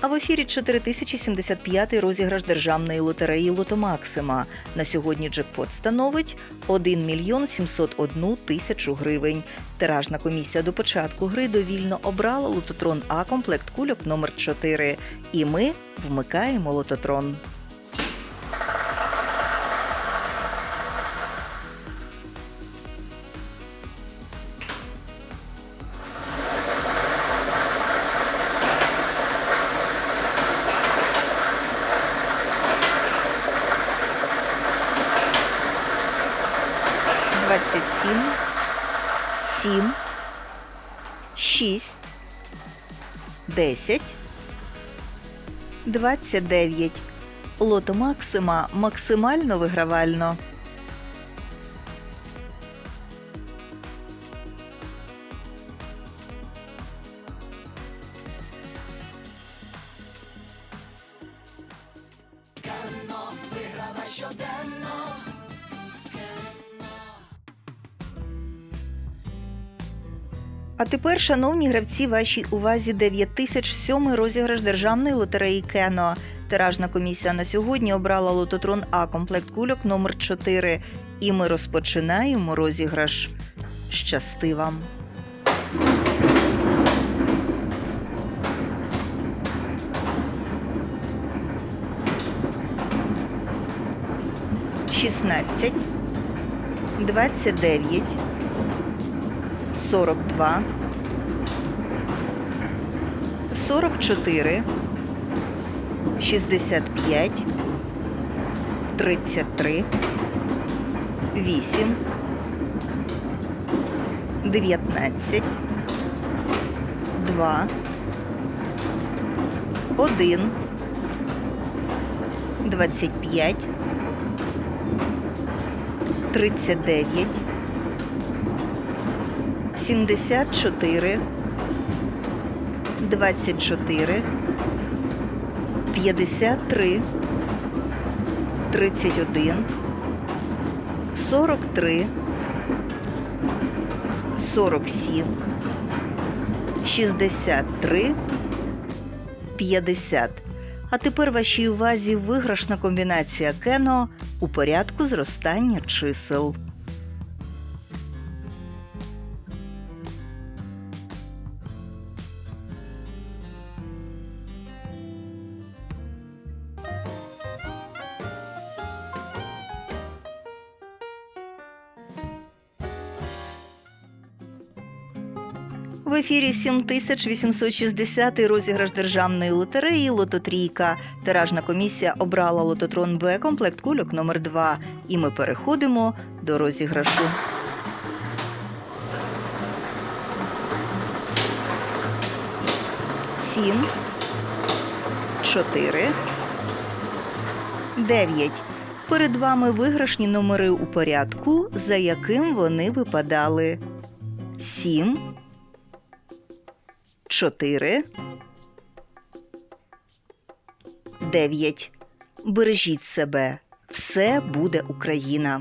А в ефірі 4075 розіграш державної лотереї Лотомаксима. На сьогодні джекпот становить 1 мільйон 701 тисячу гривень. Тиражна комісія до початку гри довільно обрала лототрон А комплект кульок номер 4 І ми вмикаємо лототрон. Двадцять сім, сім, шість, десять, двадцять дев'ять. Лото Максима максимально вигравально. А тепер, шановні гравці, вашій увазі 9007 розіграш державної лотереї Кено. Тиражна комісія на сьогодні обрала лототрон А комплект кульок номер 4 І ми розпочинаємо розіграш. Щасти вам! Шістнадцять, двадцять дев'ять, 42, 44, 65, 33, 8, 19, 2, 1, 25, 39, 74, 24, 53, 31, 43, 47, 63, 50. А тепер вашій увазі виграшна комбінація кено у порядку зростання чисел. В ефірі 7860 розіграш державної лотереї Лототрійка. Тиражна комісія обрала лототрон Б комплект кульок номер 2 І ми переходимо до розіграшу. Сім, чотири, дев'ять. Перед вами виграшні номери у порядку, за яким вони випадали. Сім, чотири, дев'ять. Бережіть себе. Все буде Україна.